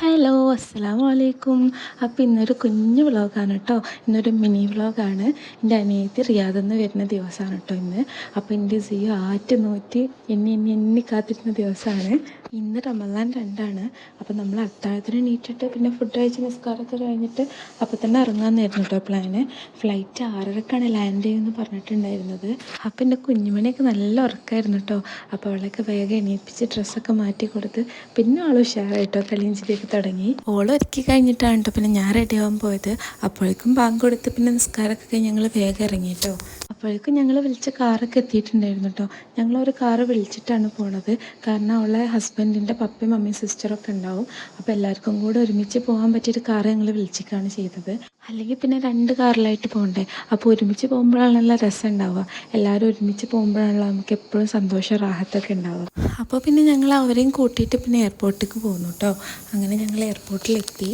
Hello അസ്സലാമു അലൈക്കും അപ്പോൾ ഇന്നൊരു കുഞ്ഞു വ്ളോഗാണ് കേട്ടോ ഇന്നൊരു മിനി വ്ളോഗാണ് എന്റെ അനിയത്തി റിയാദെന്ന് വരുന്ന ദിവസമാണ് കേട്ടോ ഇന്ന്. അപ്പോൾ എന്റെ സിയോ ആറ്റ് നോറ്റി എന്നെ എന്നെ എന്നെ കാത്തിരുന്ന ദിവസമാണ് ഇന്ന് റമദാൻ രണ്ടാണ്. അപ്പം നമ്മൾ അത്താഴത്തിന് എണീറ്റിട്ട് പിന്നെ ഫുഡ് കഴിച്ച് നിസ്കാരമൊക്കെ കഴിഞ്ഞിട്ട് അപ്പോൾ തന്നെ ഇറങ്ങാമെന്നായിരുന്നു കേട്ടോ പ്ലാന് ഫ്ലൈറ്റ് ആറരക്കാണ് ലാൻഡ് ചെയ്യുമെന്ന് പറഞ്ഞിട്ടുണ്ടായിരുന്നത്. അപ്പം എന്റെ കുഞ്ഞുമണിയൊക്കെ നല്ല ഉറക്കമായിരുന്നു കേട്ടോ അപ്പോൾ അവളൊക്കെ വേഗം എണീപ്പിച്ച് ഡ്രസ്സൊക്കെ മാറ്റി കൊടുത്ത് പിന്നെ ആൾ ഉഷാറായിട്ടോ കളിയും ചിരിയൊക്കെ തുടങ്ങി. ഓൾ ഒരുക്കി കഴിഞ്ഞിട്ടാണ് കേട്ടോ പിന്നെ ഞാൻ റെഡി ആവാൻ പോയത്. അപ്പോഴേക്കും ബാങ്ക് കൊടുത്ത് പിന്നെ നിസ്കാരമൊക്കെ ഞങ്ങൾ വേഗം ഇറങ്ങി കേട്ടോ അപ്പോഴേക്കും ഞങ്ങൾ വിളിച്ച കാറൊക്കെ എത്തിയിട്ടുണ്ടായിരുന്നു കേട്ടോ ഞങ്ങൾ ഒരു കാറ് വിളിച്ചിട്ടാണ് പോണത്. കാരണം അവളെ ഹസ്ബൻഡിന്റെ പപ്പയും മമ്മിയും സിസ്റ്ററൊക്കെ ഉണ്ടാവും. അപ്പോൾ എല്ലാവർക്കും കൂടെ ഒരുമിച്ച് പോകാൻ പറ്റിയൊരു കാറ് ഞങ്ങൾ വിളിച്ചിട്ടാണ് ചെയ്തത്. അല്ലെങ്കിൽ പിന്നെ രണ്ട് കാറിലായിട്ട് പോകണ്ടേ അപ്പോൾ ഒരുമിച്ച് പോകുമ്പോഴാണല്ലോ രസം ഉണ്ടാവുക. എല്ലാവരും ഒരുമിച്ച് പോകുമ്പോഴാണല്ലോ നമുക്ക് എപ്പോഴും സന്തോഷം റാഹത്തൊക്കെ ഉണ്ടാവുക. അപ്പോൾ പിന്നെ ഞങ്ങൾ അവരെയും കൂട്ടിയിട്ട് പിന്നെ എയർപോർട്ടിലേക്ക് പോകുന്നു കേട്ടോ അങ്ങനെ ഞങ്ങൾ എയർപോർട്ടിലെത്തി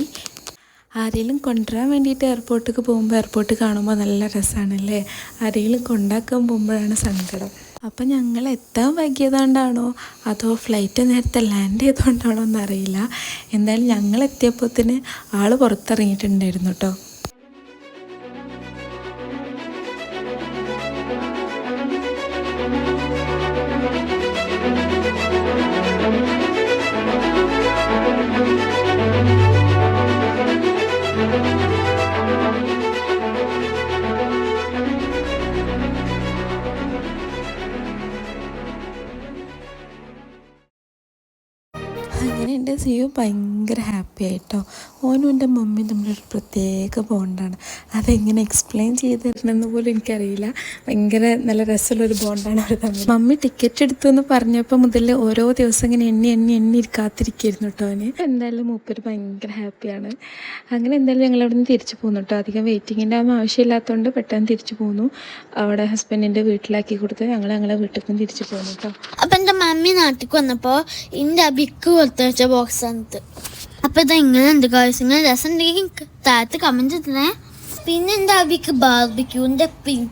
ആരെങ്കിലും കൊണ്ടുവരാൻ വേണ്ടിയിട്ട് എയർപോർട്ടിലേക്ക് പോകുമ്പോൾ എയർപോർട്ട് കാണുമ്പോൾ നല്ല രസമാണല്ലേ ആരെങ്കിലും കൊണ്ടാക്കാൻ പോകുമ്പോഴാണ് സങ്കടം. അപ്പം ഞങ്ങൾ എത്താൻ വൈകിയതുകൊണ്ടാണോ അതോ ഫ്ലൈറ്റ് നേരത്തെ ലാൻഡ് ചെയ്തുകൊണ്ടാണോ എന്നറിയില്ല. എന്തായാലും ഞങ്ങൾ എത്തിയപ്പോഴത്തേന് ആൾ പുറത്തിറങ്ങിയിട്ടുണ്ടായിരുന്നു കേട്ടോ അങ്ങനെ എന്റെ സിയു ഭയങ്കര ഹാപ്പി ആയിട്ടോ. ഓനും എന്റെ മമ്മിയും തമ്മിലൊരു പ്രത്യേക ബോണ്ടാണ് അതെങ്ങനെ എക്സ്പ്ലെയിൻ ചെയ്ത് തരണമെന്ന് പോലും എനിക്കറിയില്ല. ഭയങ്കര നല്ല രസമുള്ളൊരു ബോണ്ടാണ് അവർ തമ്മിൽ. മമ്മി ടിക്കറ്റ് എടുത്തു എന്ന് പറഞ്ഞപ്പോൾ മുതൽ ഓരോ ദിവസം ഇങ്ങനെ എണ്ണി എണ്ണി എണ്ണി കാത്തിരിക്കായിരുന്നു കേട്ടോ അവന്. എന്തായാലും മൂപ്പര് ഭയങ്കര ഹാപ്പിയാണ് അങ്ങനെ എന്തായാലും ഞങ്ങൾ അവിടെ നിന്ന് തിരിച്ചു പോകുന്നു കേട്ടോ അധികം വെയിറ്റിങ്ങിന്റെ ആവശ്യമില്ലാത്തതുകൊണ്ട് പെട്ടെന്ന് തിരിച്ചു പോന്നു. അവിടെ ഹസ്ബൻഡിന്റെ വീട്ടിലാക്കി കൊടുത്ത് ഞങ്ങൾ ഞങ്ങളെ വീട്ടിലേക്കും തിരിച്ചു പോന്നു കേട്ടോ അപ്പം എന്റെ മമ്മി നാട്ടിൽ വന്നപ്പോൾ എന്റെ കൊടുത്തു വെച്ച ബോക്സ് ആണ് അപ്പൊ ഇത് എങ്ങനെയുണ്ട് കാഴ്ച ഇങ്ങനെ രസം ഉണ്ടെങ്കിൽ താഴത്ത് കമന്റ് ചെയ്തേ പിന്നെ എന്താ അബിക്ക് ബാർബിക്യൂന്റെ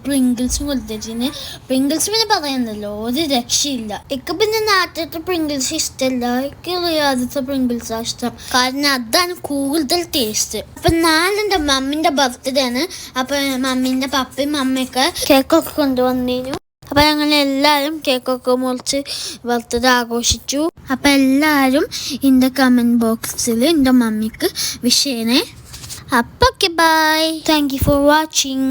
പ്രിങ്കിൾസും കൊടുത്തിട്ട് പ്രിങ്കിൾസ് പിന്നെ പറയുന്നല്ലോ ഒരു രക്ഷയില്ല. എനിക്ക് പിന്നെ നാട്ടിലത്തെ പ്രിങ്കിൾസ് ഇഷ്ടമല്ല എനിക്ക് ആദ്യത്തെ പ്രിങ്കിൾസ് ഇഷ്ടം. കാരണം അതാണ് കൂടുതൽ ടേസ്റ്റ് അപ്പൊ നാളെ മമ്മിന്റെ ബർത്ത്ഡേ ആണ്. അപ്പൊ മമ്മീന്റെ പപ്പയും മമ്മയൊക്കെ കേക്കൊക്കെ കൊണ്ടുവന്നിരുന്നു അപ്പൊ ഞങ്ങൾ എല്ലാവരും കേക്കൊക്കെ മുറിച്ച് ബർത്ത്ഡേ ആഘോഷിച്ചു. അപ്പൊ എല്ലാവരും എന്റെ കമന്റ് ബോക്സിൽ എന്റെ മമ്മിക്ക് വിഷയനെ അപ്പൊക്കെ bye thank you for watching